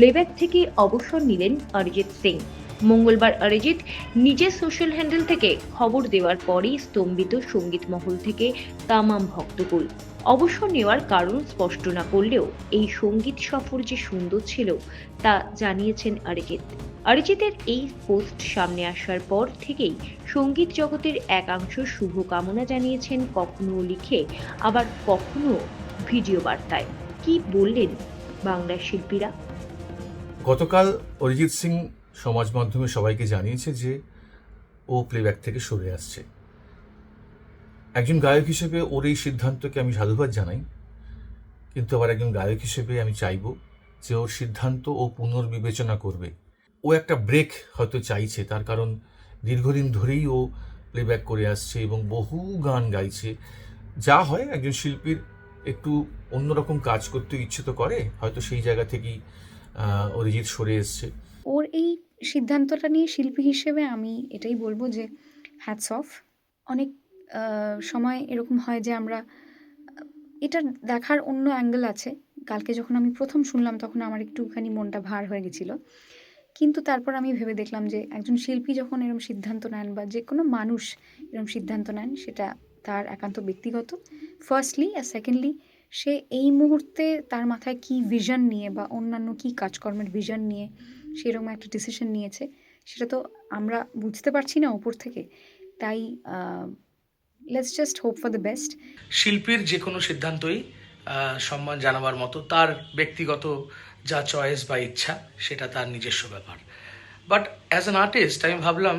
Playback থেকে অবসর নিলেন অরিজিৎ সিং। মঙ্গলবার অরিজিৎ নিজের সোশ্যাল হ্যান্ডেল থেকে খবর দেওয়ার পরই স্তম্ভিত সংগীত মহল থেকে তামাম ভক্তকুল। অবসর নেওয়ার কারণ স্পষ্ট না করলেও এই সংগীত সফর যে সুন্দর ছিল তা জানিয়েছেন অরিজিৎ। অরিজিতের এই পোস্ট সামনে আসার পর থেকেই সংগীত জগতের একাংশ শুভকামনা জানিয়েছেন কখনো লিখে, আবার কখনো ভিডিও বার্তায়। কি বললেন বাংলার শিল্পীরা? গতকাল অরিজিৎ সিং সমাজ মাধ্যমে সবাইকে জানিয়েছে যে ও প্লেব্যাক থেকে সরে আসছে। একজন গায়ক হিসেবে ওর এই সিদ্ধান্তকে আমি সাধুবাদ জানাই, কিন্তু আবার একজন গায়ক হিসেবে আমি চাইব যে ওর সিদ্ধান্ত ও পুনর্বিবেচনা করবে। ও একটা ব্রেক হয়তো চাইছে, তার কারণ দীর্ঘদিন ধরেই ও প্লেব্যাক করে আসছে এবং বহু গান গাইছে। যা হয় একজন শিল্পীর একটু অন্যরকম কাজ করতে ইচ্ছে তো করে, হয়তো সেই জায়গা থেকেই অরিজিৎ সরে এসছে। ওর এই সিদ্ধান্তটা নিয়ে শিল্পী হিসেবে আমি এটাই বলব যে হ্যাটস অফ অনেক সময় এরকম হয় যে আমরা, এটা দেখার অন্য অ্যাঙ্গেল আছে। কালকে যখন আমি প্রথম শুনলাম, তখন আমার একটুখানি মনটা ভার হয়ে গেছিল। কিন্তু তারপর আমি ভেবে দেখলাম যে, একজন শিল্পী যখন এরকম সিদ্ধান্ত নেন বা যে কোনো মানুষ এরকম সিদ্ধান্ত নেন, সেটা তার একান্ত ব্যক্তিগত। ফার্স্টলি আর সেকেন্ডলি সে এই মুহূর্তে তার মাথায় কি ভিশন নিয়ে বা অন্যান্য কি কাজকর্মের ভিশন নিয়ে সেরকম একটা ডিসিশন নিয়েছে, সেটা তো আমরা বুঝতে পারছি না ওপর থেকে। তাই let's just hope for the best শিল্পীর যে কোনো সিদ্ধান্তই সম্মান জানাবার মতো তার ব্যক্তিগত যা চয়েস বা ইচ্ছা, সেটা তার নিজস্ব ব্যাপার। বাট অ্যাজ অ্যান আর্টিস্ট আমি ভাবলাম,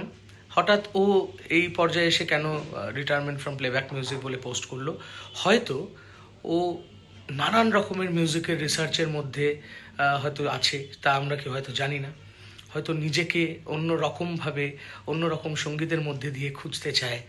হঠাৎ ও এই পর্যায়ে এসে কেন রিটায়ারমেন্ট ফ্রম প্লেব্যাক মিউজিক বলে পোস্ট করল? হয়তো ও নানান রকমের মিউজিকের রিসার্চের মধ্যে হয়তো আছে, তা আমরা কেউ হয়তো জানি না। হয়তো নিজেকে অন্য রকমভাবে অন্য রকম সঙ্গীতের মধ্যে দিয়ে খুঁজতে চায়।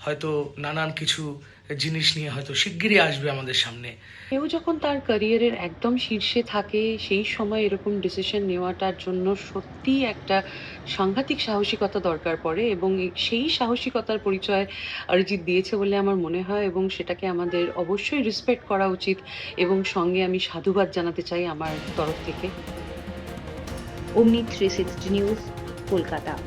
হয়তো নানান কিছু জিনিস নিয়ে হয়তো শিগগিরই আসবে আমাদের সামনে। কেউ যখন তার ক্যারিয়ারের একদম শীর্ষে থাকে সেই সময় এরকম ডিসিশন নেওয়াটার জন্য সত্যিই একটা সাংঘাতিক সাহসিকতা দরকার পড়ে এবং সেই সাহসিকতার পরিচয় অরিজিৎ দিয়েছে বলে আমার মনে হয় এবং সেটাকে আমাদের অবশ্যই রেসপেক্ট করা উচিত এবং সঙ্গে আমি সাধুবাদ জানাতে চাই আমার তরফ থেকে। অমনি থ্রি সিক্সটি নিউজ কলকাতা।